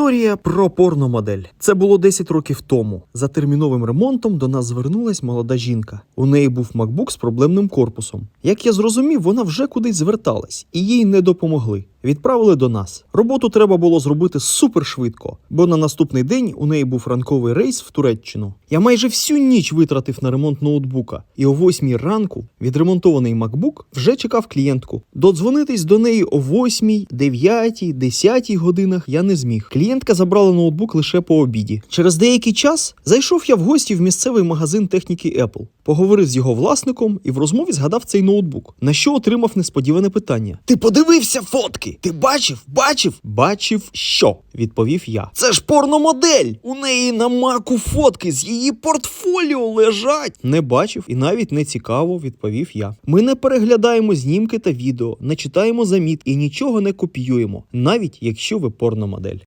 Історія про порномодель. Це було 10 років тому. За терміновим ремонтом до нас звернулась молода жінка. У неї був MacBook з проблемним корпусом. Як я зрозумів, вона вже кудись зверталась, і їй не допомогли. Відправили до нас. Роботу треба було зробити супер швидко, бо на наступний день у неї був ранковий рейс в Туреччину. Я майже всю ніч витратив на ремонт ноутбука, і о 8 ранку відремонтований MacBook вже чекав клієнтку. Додзвонитись до неї о 8, 9, 10 годинах я не зміг. Клієнтка забрала ноутбук лише по обіді. Через деякий час зайшов я в гості в місцевий магазин техніки Apple. Поговорив з його власником і в розмові згадав цей ноутбук, на що отримав несподіване питання: Ти подивився фотки? Ти бачив? Бачив? Бачив що? відповів я. Це ж порномодель! У неї на маку фотки з її портфоліо лежать. Не бачив і навіть не цікаво, відповів я. Ми не переглядаємо знімки та відео, не читаємо заміт і нічого не копіюємо, навіть якщо ви порномодель.